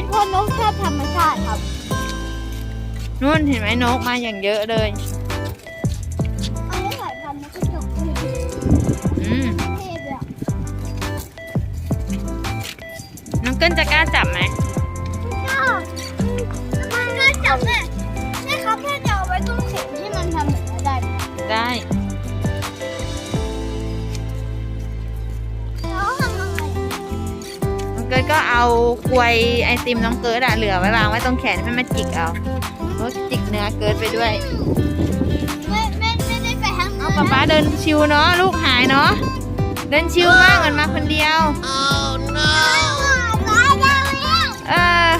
เย็นเพราะนกชอบธรรมชาติครับ นู่นเห็นไหมนกมาอย่างเยอะเลย อันนี้สายพันธุ์นกกระจอกเทศอืมเทศเลยอะน้องเกิ้ลจะกล้าจับไหมชอบมันน่าจับเลย เกิดก็เอากลวยไอติมน้องเกิดอะเหลือไว้วางไว้ตรงแขนให้มันจิกเอารถจิกเนื้อเกิดไปด้วย ไม่ไม่ไม่ได้ไปทางเอาป๊าป๊าเดินชิวเนาะลูกหายเนาะ เดินชิวมากเหมือนมาคนเดียว เออ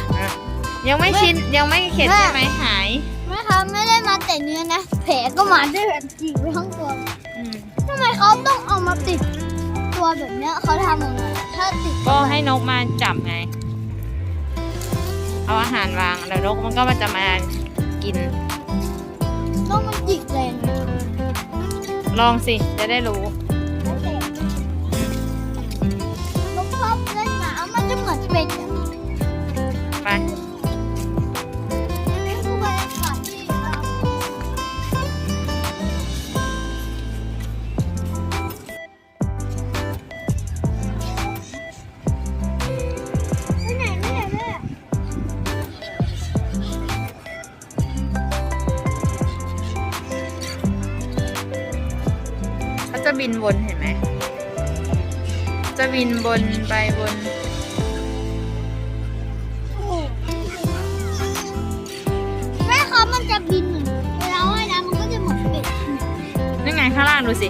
ยังไม่ชินยังไม่เข็ดใช่ไหมหาย ไม่ครับไม่ได้มาแต่เนื้อนะ แผลก็มาด้วยแบบจีบไปทั้งตัวอืมทำไมเขาต้องเอามาติด ตัวแบบเนี้ยเขาทำยังไงถ้าติดก็ให้นกมาจับไง เอาอาหารวางแล้วนกมันก็มาจะมากินต้องมันจิกแรงนะลองสิ จะได้รู้ นวนเห็นไหม จะบินบนไปบนแม่ครับมันจะบินเหมือนเวลาว่ายน้ำมันก็จะเหมือนเป็ดนั่นไงข้างล่างดูสิ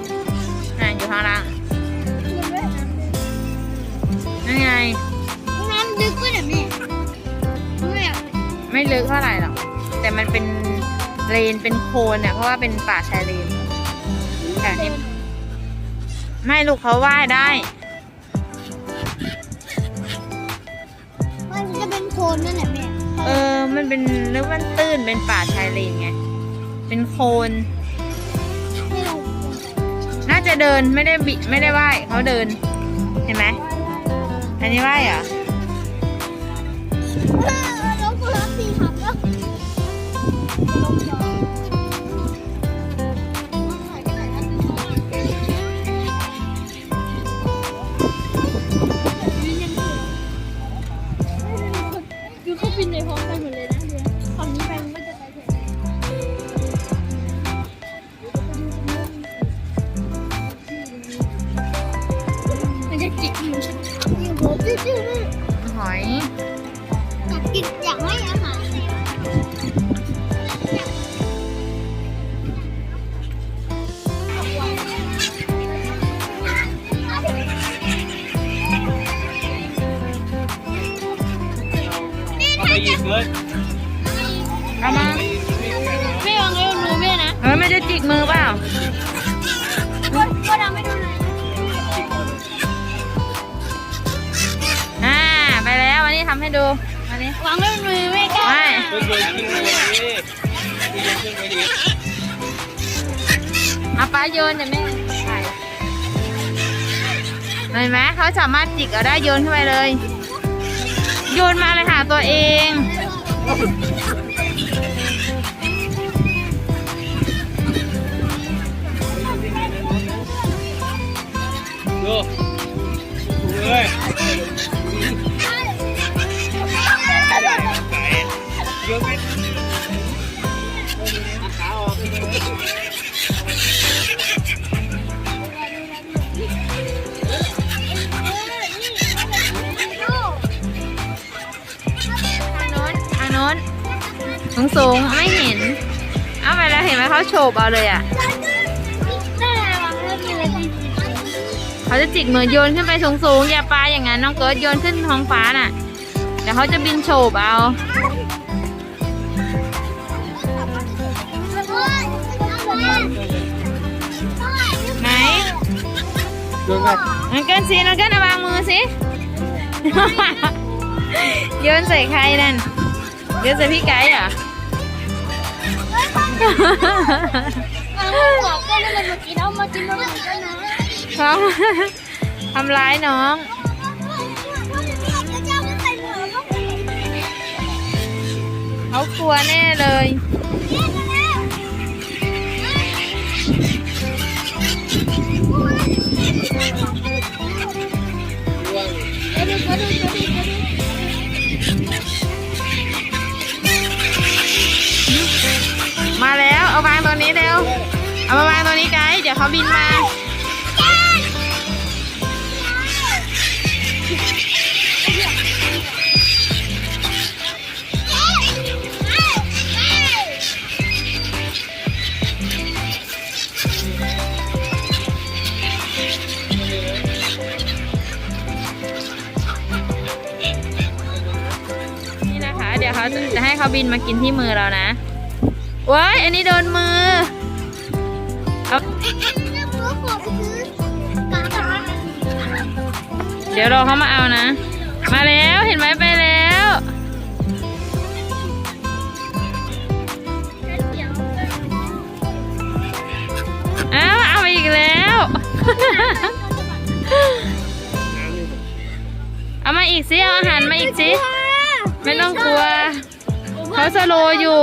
น่ะอยู่ข้างล่างนั่นไง น้ำลึกไปแบบนี้ไม่อยากไม่ลึกเท่าไหร่หรอก แต่มันเป็นเลนเป็นโคลนเนี่ยเพราะว่าเป็นป่าชายเลนแต่นี่ ไม่ลูกเขาว่ายได้ มันจะเป็นโคลนนั่นแหละแม่เออ มันเป็นเรียกว่าตื้นเป็นป่าชายเลนไง เป็นโคลนให้เราน่าจะเดินไม่ได้บิไม่ได้ว่ายเขาเดิน เห็นไหมอันนี้ว่ายเหรอเอ กมือเปล่าก็ก็ทำให้ดูหน่อยอ่าไปแล้ววันนี้ทำให้ดูวันนี้วางไว้มือไม่กล้าไม่เพิ่งเคยขึ้นมาดิเพิ่งเคยขึ้นมาดิเอาป้าโยนเดี๋ยวแม่ถ่ายเห็นไหมเขาสามารถจิกเอาได้โยนขึ้นไปเลย โยนมาเลยหาตัวเอง สูงสูงๆไม่เห็น เอาไปแล้วเห็นไหมเขาโฉบเอาเลยอะเขาจะจิกมือโยนขึ้นไปสูงสูงๆอย่าปาอย่างนั้นน้องเกิร์ดโยนขึ้นท้องฟ้าน่ะเดี๋ยวเขาจะบินโฉบเอาไหนโดนไปน้องเกิร์ดสิน้องเกิร์ดวางมือสิโยนใส่ใครนั่นโยนใส่พี่ไก่เหรอ บอกก็เลยมากิ เขาบินมา นี่นะคะ เดี๋ยวเขาจะจะให้เขาบินมากินที่มือเรานะว้ายอันนี้โดนมือ เอาเดี๋ยวรอเขามาเอานะ มาแล้วเห็นไหมไปแล้ว เอ้าเอาอีกแล้ว เอามาอีกสิ เอาอาหารมาอีกสิ ไม่ต้องกลัว เขาสโลอยู่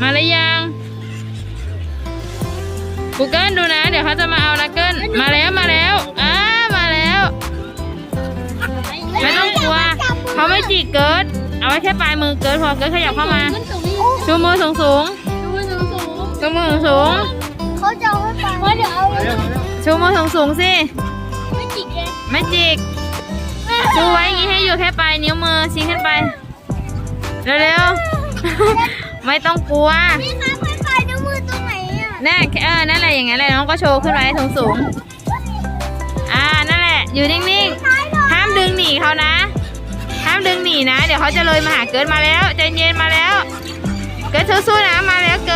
มาหรือยังกูเกิลดูนะ เดี๋ยวเขาจะมาเอานะเกิลมาแล้วมาแล้วอ้ามาแล้ว ไม่ต้องกลัวเขาไม่จีกเกิด เอาไว้แค่ปลายมือเกิดพอเกิดขยับเข้ามาชูมือสูงสูงชูมือสูงสูงเขาจะเอาให้ไปว่าเดี๋ยวเอามาแล้วมาแล้วชูมือสูงสูงสิไม่จิกเลยไม่จิกชูไว้อย่างงี้ให้อยู่แค่ปลายนิ้วมือชี้ขึ้นไปเร็วๆ ไม่ต้องกลัวพี่คะไฟไฟนิ้วมือตรงไหนอะแน่เออนั่นแหละอย่างนั้นแหละน้องก็โชว์ขึ้นไว้สูงสูงๆอ่านั่นแหละ อยู่นิ่งๆห้ามดึงหนีเขานะ ห้ามดึงหนีนะ เดี๋ยวเขาจะเลยมาหาเกิดมาแล้วใจเย็นมาแล้ว เกิดสู้ๆนะมาแล้วเกิด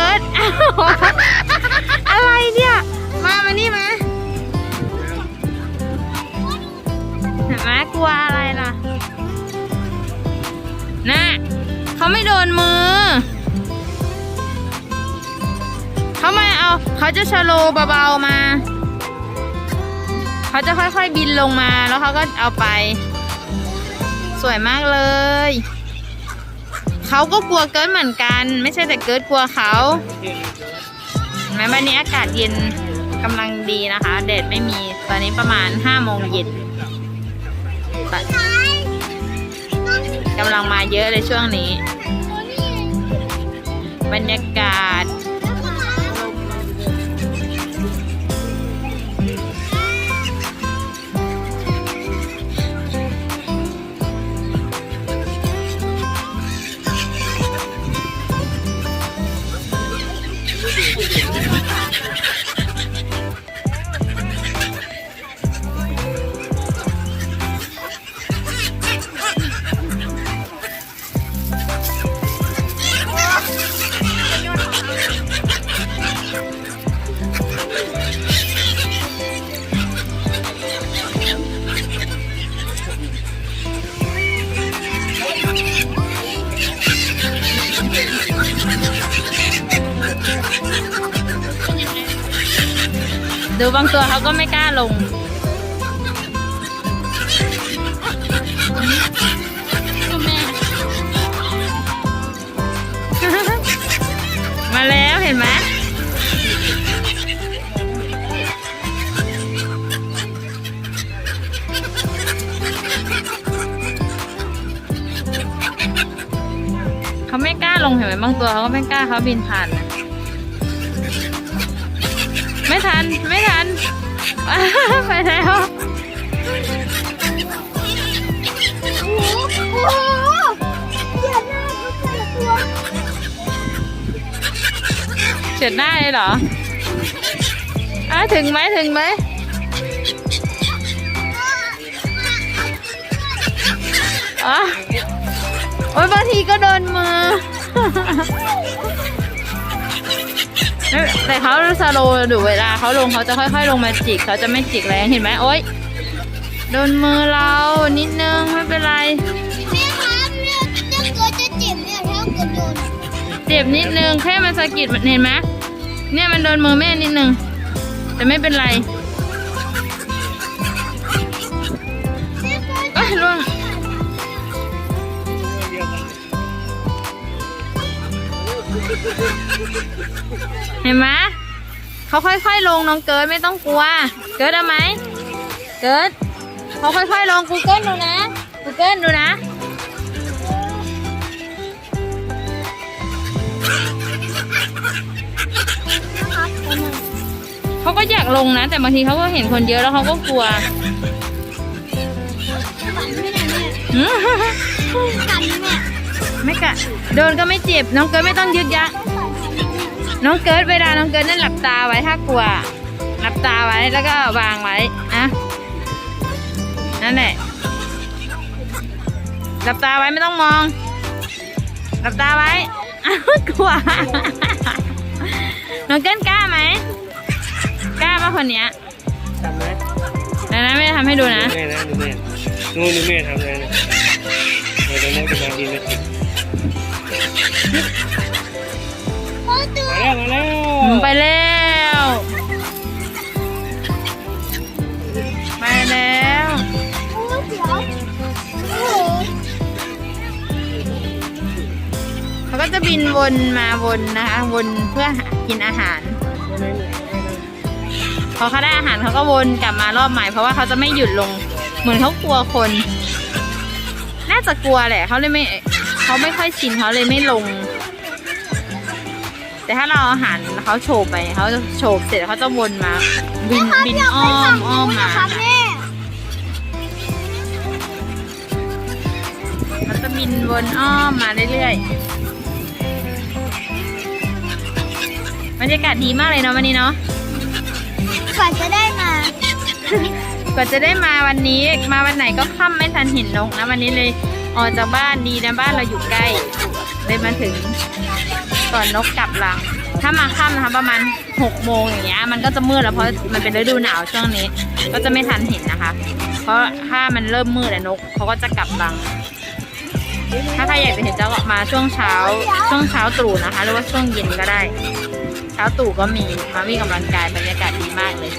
เขาจะชะโลเบาๆมา เขาจะค่อยๆบินลงมาแล้วเขาก็เอาไป สวยมากเลย เขาก็กลัวเกิร์ดเหมือนกัน ไม่ใช่แต่เกิร์ดกลัวเขาเห็นไหมวันนี้อากาศเย็นกำลังดีนะคะ แดดไม่มี ตอนนี้ประมาณ5โมงเย็นกำลังมาเยอะเลยช่วงนี้ บรรยากาศ ดูบางตัวเขาก็ไม่กล้าลง มาแล้วเห็นไหมเขาไม่กล้าลงเห็นไหมบางตัวเขาก็ไม่กล้าเขาบินผ่านนะ ไม่ทัน ไม่ทัน ไปแล้วโอ้โหเดี๋ยวหน้าเขาแต่ละตัวเฉียดหน้าเลยเหรออะถึงไหมถึงไหมอ๋อโอ้ยบางทีก็โดนมือไม่ แต่เขาสโลว์ดูเวลาเขาลงเขาจะค่อย ๆ ลงมาจิกเขาจะไม่จิกแรงเห็นไหมโอ๊ยโดนมือเรานิดนึงไม่เป็นไรแม่ครับเนี่ยเกิดจะเจ็บเนี่ยถ้ากิดโดนเจ็บนิดนึงแค่มันสะกิดเห็นไหมเนี่ยมันโดนมือแม่นิดนึงแต่ไม่เป็นไรเอ้ล่ง ห็นไหมเขาค่อยๆลงน้องเกิดไม่ต้องกลัว เกิดเอาไหมเกิดเขาค่อยๆลงกูเกิลดูนะกูเกิลดูนะเป็นไงเขาก็อยากลงนะ แต่บางทีเขาก็เห็นคนเยอะแล้วเขาก็กลัวไม่ได้แม่หืมกันแม่ไม่กะโดนก็ไม่เจ็บน้องเกิดไม่ต้องยึดยักต้อง น้องเกิดเวลาน้องเกิดนั่นหลับตาไว้ถ้ากลัว หลับตาไว้แล้วก็วางไว้อะนั่นแหละหลับตาไว้ไม่ต้องมอง หลับตาไว้กลัวน้องเกิดกล้าไหมกล้าป่ะคนเนี้ยทำไหมนะนะไม่ได้ทำให้ดูนะแม่นะดูแม่นู่นดูแม่ทำเลยนะเดี๋ยวน้องจะมาดีนะโอ้ตัว มาแล้วมาแล้วไปแล้ว ไปแล้วเดี๋ยวโอ้โหเขาก็จะบินวนมาวนนะคะ วนเพื่อหากินอาหาร พอเขาได้อาหารเขาก็วนกลับมารอบใหม่เพราะว่าเขาจะไม่หยุดลง เหมือนเขากลัวคน น่าจะกลัวแหละเขาเลยไม่เขาไม่ค่อยชินเขาเลยไม่ลง แต่ถ้าเราเอาอาหารเขาโฉบไปเขาจะโฉบเสร็จเขาจะวนมาบินบินอ้อมอ้อมมาครับแม่เขาจะบินวนอ้อมมาเรื่อยๆบรรยากาศดีมากเลยเนาะวันนี้เนาะกว่าจะได้มากว่าจะได้มาวันนี้มาวันไหนก็ค่ำไม่ทันเห็นนกนะวันนี้เลยออกจากบ้านดีนะบ้านเราอยู่ใกล้เลยมาถึง ก่อนนกกลับรัง ถ้ามาค่ำนะคะประมาณ6โมงอย่างเงี้ยมันก็จะมืดแล้วเพราะมันเป็นฤดูหนาวช่วงนี้ ก็จะไม่ทันเห็นนะคะ เพราะถ้ามันเริ่มมืดแล้วนกเขาก็จะกลับรัง ถ้าใครอยากจะเห็นจะมาช่วงเช้า ช่วงเช้าตรู่นะคะ หรือว่าช่วงเย็นก็ได้ เช้าตรู่ก็มีมาวิ่งกำลังกายบรรยากาศดีมากเลย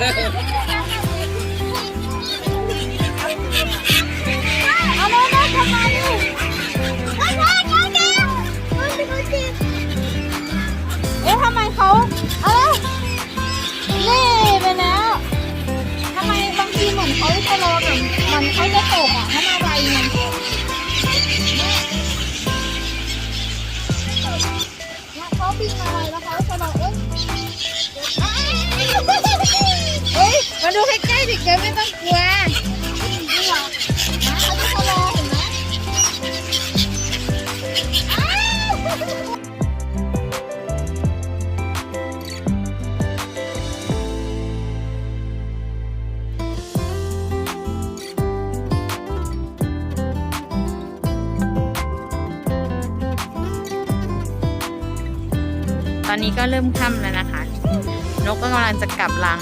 ตั ดิเกิไม่ต้องกลัวนี่เหรอนะเขาจะชะลอเห็นไหมอ้าวตอนนี้ก็เริ่มค่ำแล้วนะคะ นกก็กำลังจะกลับรัง